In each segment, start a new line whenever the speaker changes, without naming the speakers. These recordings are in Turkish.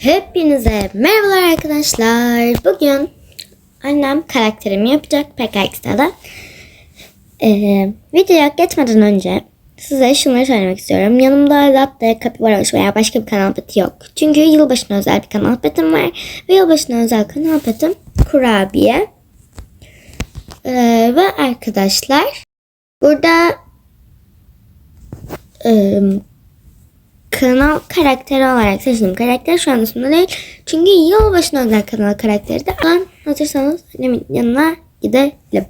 Hepinize merhabalar arkadaşlar. Bugün annem karakterimi yapacak PKX'de. Ee, videoya geçmeden önce size şunları söylemek istiyorum. Yanımda Latte, Capybara veya başka bir kanal peti yok. Çünkü yılbaşına özel bir kanal petim var. Ve yılbaşına özel kanal petim kurabiye. Ee, ve arkadaşlar burada ım, kanal karakteri olarak seçtiğim karakter şu an üstünde değil. Çünkü yılbaşına özel kanal karakteri de. Ben hazırsanız annemin yanına gidelim.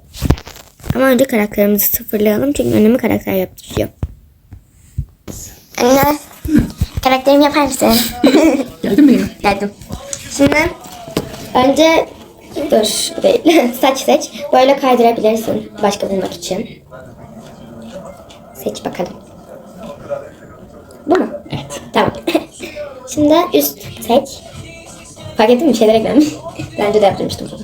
Ama önce karakterimizi sıfırlayalım çünkü annemi karakter yaptırıyor. Anne, karakterimi yapar mısın?
Geldin mi?
Geldim. Şimdi önce dur değil. saç seç. Böyle kaydırabilirsin başka bulmak için. Seç bakalım. Bu mu? Tamam. Şimdi üst seç. Fark ettin mi? Bir şeyler eklenmiş. Daha önce de yaptırmıştım bunu.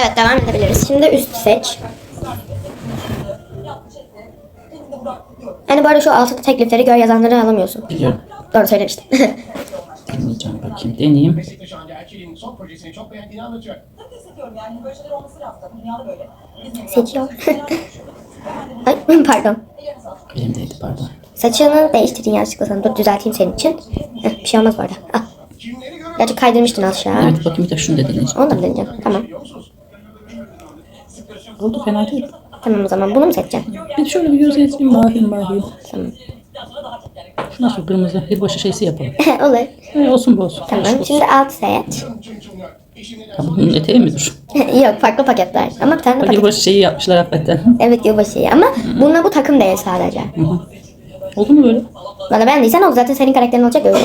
Evet devam edebiliriz. Şimdi üst seç. Hani bu arada şu altıda teklifleri gör yazanları alamıyorsun.
Biliyorum.
Doğru söylemiştim.
Deneyeceğim bakayım. Deneyeyim.
Yani
Seçiyor. Ay pardon.
Elimdeydi pardon.
Saçını değiştirdin yanlışlıkla sana. Dur düzelteyim senin için. Heh, bir şey olmaz bu arada. Al. Gerçi kaydırmıştın aşağı.
Evet bakayım bir de şunu da deneyeceğim.
Onu da mı deneyeceğim? Tamam.
Oldu fena değil.
Tamam o zaman bunu mu seçeceğim?
Bir şöyle bir göz gezeyim bakayım bakayım.
Tamam.
Şu nasıl kırmızı yılbaşı şeysi yapalım.
Olur.
E, olsun bu olsun.
Tamam. Şimdi alt seç.
Tamam bunun eteği midir?
Yok farklı paketler. Ama bir tane paket.
yılbaşı şeyi yapmışlar hakikaten.
Evet yılbaşı. Ama bununla bu takım değil sadece.
Oldu mu böyle?
Bana beğendiysen o zaten senin karakterin olacak öyle.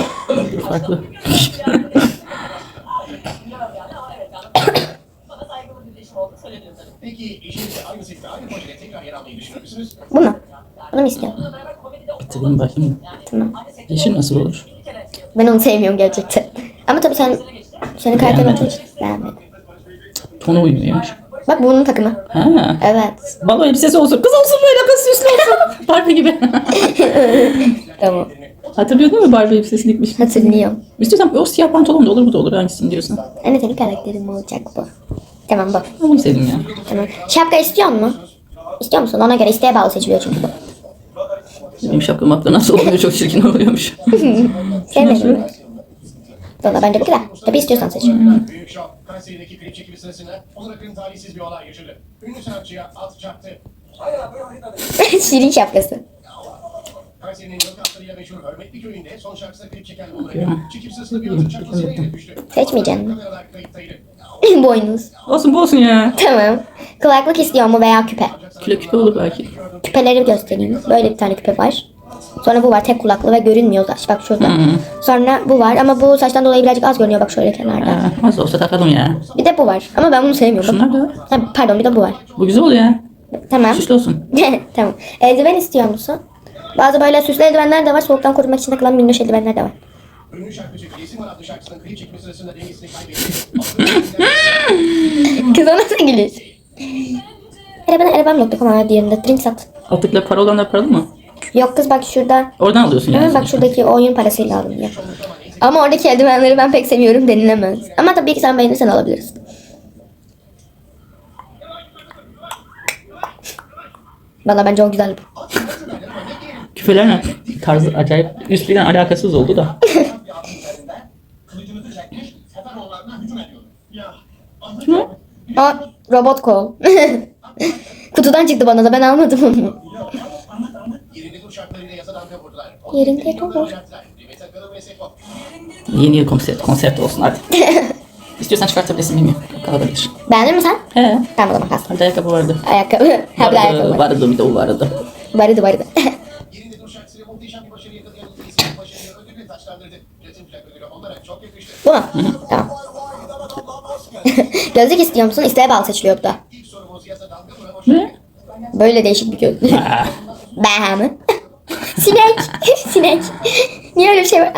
Farklı.
Oldu.
Bu mu? Bunu mu istiyorsun?
Bitireyim bakayım.
Tamam.
Yeşil nasıl olur?
Ben onu sevmiyorum gerçekten. Ama tabii sen senin karakterin olduğu için beğenmedim.
Tonu uymuyormuş.
Bak bunun takımı.
Ha.
Evet.
Balo elbisesi olsun. Kız olsun böyle kız süslü olsun. Barbie gibi.
Tamam.
Hatırlıyor değil mi Barbie elbisesini dikmiş?
Hatırlıyorum.
İstiyorsan o siyah pantolon da olur bu da olur hangisini diyorsan.
Anne senin karakterin mi olacak bu? Tamam bu.
Ben bunu sevdim ya.
Tamam. Şapka istiyor musun? İstiyor musun? Ona göre isteğe bağlı seçiliyor çünkü bu.
Benim şapkam haklı nasıl oluyor çok çirkin oluyormuş.
Sevmedim mi? Valla bence bu kadar. Tabii istiyorsan seç.
Büyük şok. Kayseri'deki klip çekimi sırasında Onur Akın talihsiz bir olay yaşadı. Ünlü sanatçıya at çarptı.
Şirin şapkası.
Kayseri'nin yılkaplarıyla meşhur Hürmetli Köyü'nde son şarkısına klip çeken Onur Akın çekim sırasında bir atın çarpmasıyla yere düştü.
Seçmeyeceksin mi?
Kameralar kayıttaydı.
Boynuz.
olsun bu olsun ya.
Tamam. Kulaklık istiyor mu veya küpe?
Küle küpe olur belki.
Küpeleri göstereyim. Böyle bir tane küpe var. Sonra bu var tek kulaklı ve görünmüyor zaten. Bak şurada. Sonra bu var ama bu saçtan dolayı birazcık az görünüyor bak şöyle kenarda.
Ha, az olsa takalım ya.
Bir de bu var. Ama ben bunu sevmiyorum.
Şunlar da var.
Ha, pardon bir de bu var.
Bu güzel oluyor ya.
Tamam.
Süslü olsun.
tamam. Eldiven istiyor musun? Bazı böyle süslü eldivenler de var. Soğuktan korumak için takılan minnoş eldivenler de var. Kız o nasıl gülüş? Arabana arabam yoktu ama diğerinde drink sat.
Alttakiler para olanlar paralı mı?
Yok kız bak şurada.
Oradan alıyorsun yani.
Evet bak şuradaki oyun parasıyla alınıyor. Ama oradaki eldivenleri ben pek seviyorum denilemez. Ama tabii ki sen beğenirsen alabilirsin. Valla bence o güzel.
Küfeler ne? Tarzı acayip üstlüğüyle alakasız oldu da. Şunu
Aa robot kol. Kutudan çıktı bana da ben almadım onu.
yerinde dur şartlarıyla yasa damga vurdular.
Yerinde dur.
Demet Akalın ve Seko.
yeni yıl konsept, konsept olsun hadi. İstiyorsan çıkartabilirsin bilmiyorum. Kalabilir.
Beğendin mi sen?
He.
Tamam o zaman kalsın.
Hadi ayakkabı vardı.
Ayakkabı. Ha bir de ayakkabı
Vardı,
var.
vardı bir de o vardı.
Vardı vardı.
Yerinde dur şarkısıyla muhteşem bir başarı yakalayan Yesim başarıyı ödülü taçlandırdı. Ritim plak ödülü onlara çok yakıştı.
Bu mu? Tamam. Gözlük istiyor musun? İsteğe bağlı seçiliyor bu da.
İlk sorumuz yasa vuran hoş
Ne?
Böyle değişik bir gözlük.
Ah,
Ben mı? Sinek. Sinek. Niye öyle bir şey var?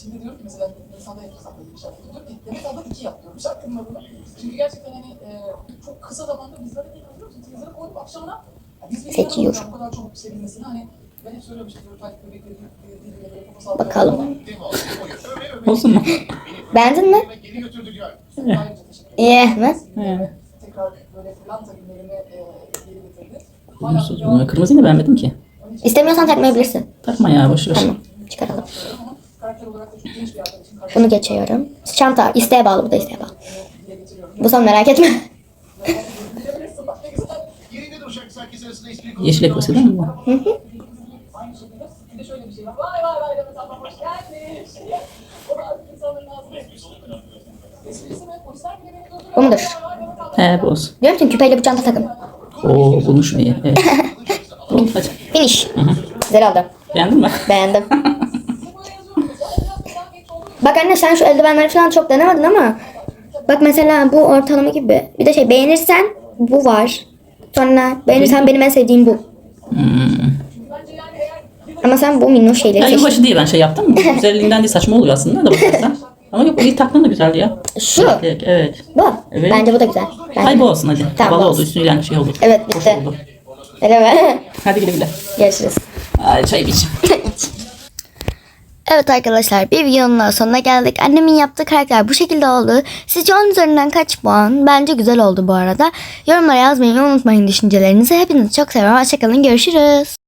Şimdi diyorum ki mesela insanda böyle bir şarkı. Diyorum ki Demet abla iki yap diyorum şarkının adını. Çünkü gerçekten hani e, çok kısa zamanda bizlere de musun? Teaser'ı koyup akşamına biz bir
Seçiyor.
Bu kadar çabuk sevilmesini hani
Bakalım.
Olsun mu?
Beğendin mi?
Ederim.
İyi mi?
Evet.
E, getirdi.
Huzursuz. Kırmızıyı da beğenmedim ki.
İstemiyorsan takmayabilirsin.
Takma ya boş ver.
Tamam. Çıkaralım. Bunu geçiyorum. Çanta isteğe bağlı. Bu da isteğe bağlı. Bu son merak etme.
Yeşil değil mi bu?
Aynı şekilde bir de şöyle bir şey var. Vay vay vay Demet ablam hoş gelmiş. O da artık insanların ağzına. Esprisi mi? Polisler bile beni durduruyor.
Bu mudur?
Vay vay Demet ablam.
He bu olsun.
Diyorum ki küpeyle bu çanta takın.
Oo bulmuş mu iyi? Evet. Hadi.
Finish. Güzel oldu.
Beğendin mi?
Beğendim. Bak anne sen şu eldivenleri falan çok denemedin ama bak mesela bu ortalama gibi. Bir de şey beğenirsen bu var. Sonra beğenirsen benim en sevdiğim bu.
Hmm.
Bence yani eğer bir
Ama sen bu minnoş şeyleri
Ya
seçtin.
yılbaşı diye ben şey yaptım. Güzelliğinden değil saçma oluyor aslında da bakarsan. Ama yok ilk taktığın da güzeldi ya.
Şu.
Evet. evet.
Bu.
Evet.
Bence bu da güzel. Bence.
Hay bu olsun hadi.
Tamam,
Havalı
bu
oldu
olsun.
üstüyle şey olur.
Evet,
Hoş
bitti.
oldu.
Mi?
Hadi güle güle.
Görüşürüz.
Ay çay iç.
Evet arkadaşlar bir videonun daha sonuna geldik. Annemin yaptığı karakter bu şekilde oldu. Sizce onun üzerinden kaç puan? Bence güzel oldu bu arada. Yorumlara yazmayı unutmayın düşüncelerinizi. Hepinizi çok seviyorum. Hoşçakalın. Görüşürüz.